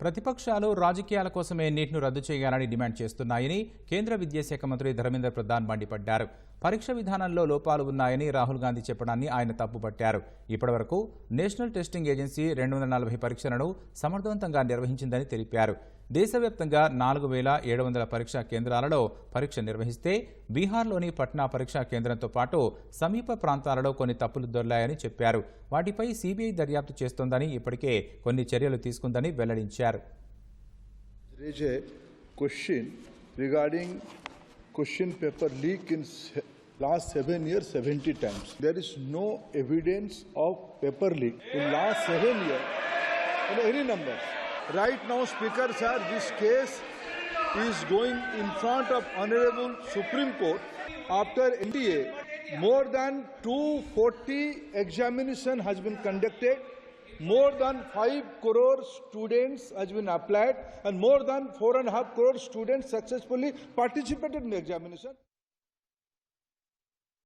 ప్రతిపక్షాలు రాజకీయాల కోసమే నీట్ను రద్దు చేయాలని డిమాండ్ చేస్తున్నాయని కేంద్ర విద్యాశాఖ మంత్రి ధర్మేంద్ర ప్రధాన్ మండిపడ్డారు. పరీక్ష విధానంలో లోపాలు ఉన్నాయని రాహుల్ గాంధీ చెప్పడాన్ని ఆయన తప్పుపట్టారు. ఇప్పటివరకు నేషనల్ టెస్టింగ్ ఏజెన్సీ రెండు వందల నలభై పరీక్షలను సమర్థవంతంగా నిర్వహించిందని తెలిపారు. దేశవ్యాప్తంగా నాలుగు వేల ఏడు వందల పరీక్షా కేంద్రాలలో పరీక్ష నిర్వహిస్తే బీహార్లోని పట్నా పరీక్షా కేంద్రంతో పాటు సమీప ప్రాంతాలలో కొన్ని తప్పులు దొర్లాయని చెప్పారు. వాటిపై సీబీఐ దర్యాప్తు చేస్తోందని ఇప్పటికే కొన్ని చర్యలు తీసుకుందని వెల్లడించారు. Question regarding question paper leak in last seven years, 70 times. There is no evidence of paper leak in last seven years. Any numbers. Right now, Speaker sir, this case is going in front of Honorable Supreme Court after NTA. More than 240 examination has been conducted. More than 5 crore students has been applied and more than 4.5 crore students successfully participated in the examination.